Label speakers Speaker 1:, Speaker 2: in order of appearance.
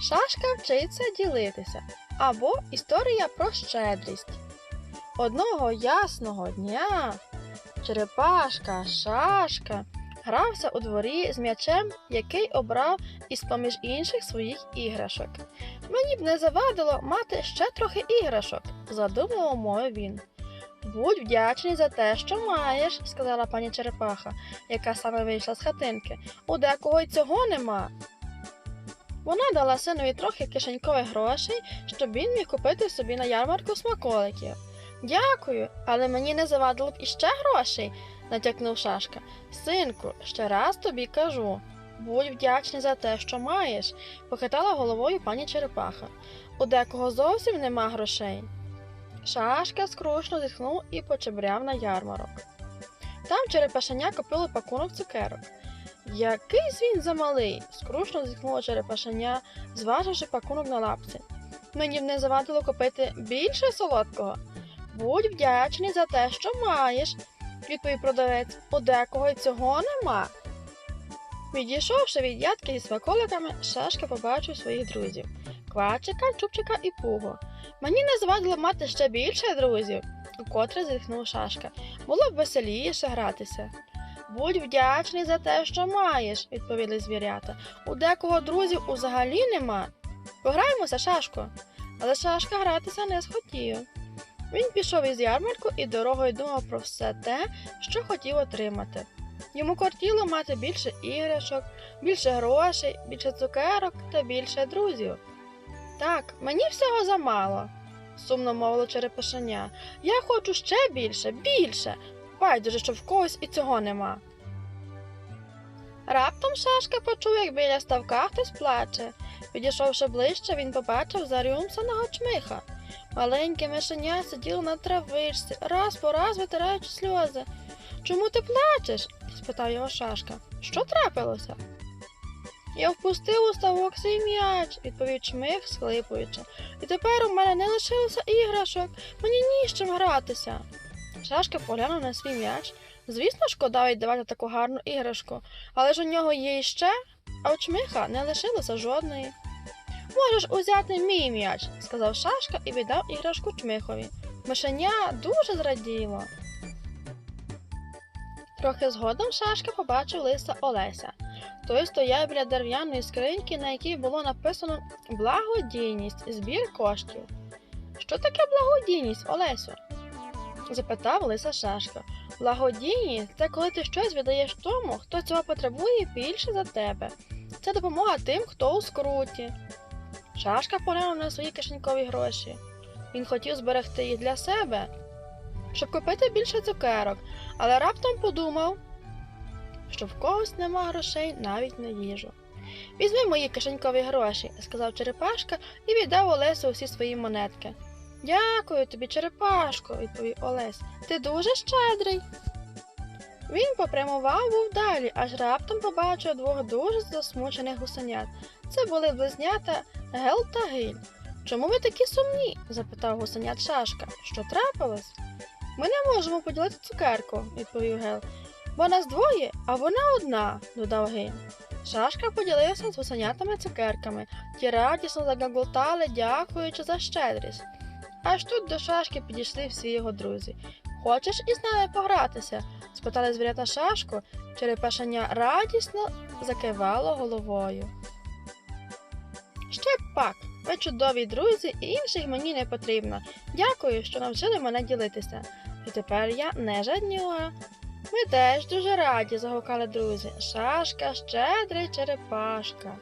Speaker 1: Шашка вчиться ділитися або історія про щедрість. Одного ясного дня черепашка Шашка грався у дворі з м'ячем, який обрав із поміж інших своїх іграшок. Мені б не завадило мати ще трохи іграшок, задумливо мовив він. Будь вдячний за те, що маєш, сказала пані Черепаха, яка саме вийшла з хатинки. У декого й цього нема. Вона дала синові трохи кишенькових грошей, щоб він міг купити собі на ярмарку смаколиків. Дякую, але мені не завадило б іще грошей, натякнув Шашка. Синку, ще раз тобі кажу. Будь вдячний за те, що маєш, похитала головою пані Черепаха. У декого зовсім нема грошей. Шашка скрушно зітхнув і почебряв на ярмарок. Там черепашеня купило пакунок цукерок. Якийсь він замалий, скрушно зітхнуло черепашеня, зваживши пакунок на лапці. Мені б не завадило купити більше солодкого. Будь вдячний за те, що маєш, відповів продавець. У декого й цього нема. Відійшовши від ядки зі смаколиками, Шашка побачив своїх друзів Квачика, Чупчика і Пуго. Мені не завадило мати ще більше друзів, укотре зітхнув Шашка. Було б веселіше гратися. Будь вдячний за те, що маєш, відповіли звірята. У декого друзів узагалі нема. Пограємося, Шашко. Але Шашка гратися не схотів. Він пішов із ярмарку і дорогою думав про все те, що хотів отримати. Йому кортіло мати більше іграшок, більше грошей, більше цукерок та більше друзів. Так, мені всього замало, сумно мовило черепашеня. Я хочу ще більше, більше. Байдуже, що в когось і цього нема. Раптом Шашка почув, як біля ставка хтось плаче. Підійшовши ближче, він побачив зарюмсаного чмиха. Маленьке мишеня сиділо на травичці, раз по раз витираючи сльози. Чому ти плачеш? спитав його Шашка. Що трапилося? Я впустив у ставок свій м'яч, відповів чмих, схлипуючи. І тепер у мене не лишилося іграшок, мені ні з чим гратися. Шашка поглянув на свій м'яч. Звісно, шкода віддавати таку гарну іграшку, але ж у нього є іще, а у чмиха не лишилося жодної. Можеш узяти мій м'яч, сказав Шашка і віддав іграшку чмихові. Мишеня дуже зраділо. Трохи згодом Шашка побачив лиса Олеся. Той стояв біля дерев'яної скриньки, на якій було написано благодійність, збір коштів. Що таке благодійність, Олесю? Запитав лиса Шашка. Благодійність це коли ти щось віддаєш тому, хто цього потребує більше за тебе. Це допомога тим, хто у скруті. Шашка поглянув на свої кишенькові гроші. Він хотів зберегти їх для себе, щоб купити більше цукерок, але раптом подумав, що в когось нема грошей навіть на їжу. Візьми мої кишенькові гроші, сказав Черепашка і віддав Олесу усі свої монетки. Дякую тобі, Черепашко, відповів Олесь. Ти дуже щедрий. Він попрямував був далі, аж раптом побачив двох дуже засмучених гусенят. Це були близнята Гел та Гиль. Чому ви такі сумні? запитав гусенят Шашка. Що трапилось? Ми не можемо поділити цукерку, відповів Гел. Бо нас двоє, а вона одна, додав Гиль. Шашка поділився з гусенятами цукерками. Ті радісно загагултали, дякуючи за щедрість. Аж тут до шашки підійшли всі його друзі. Хочеш із нами погратися? спитали звірята шашку, черепашеня радісно закивало головою. Ще пак, ви чудові друзі, і інших мені не потрібно. Дякую, що навчили мене ділитися. І тепер я не жаднюга. Ми теж дуже раді, загукали друзі. Шашка, щедрий черепашка.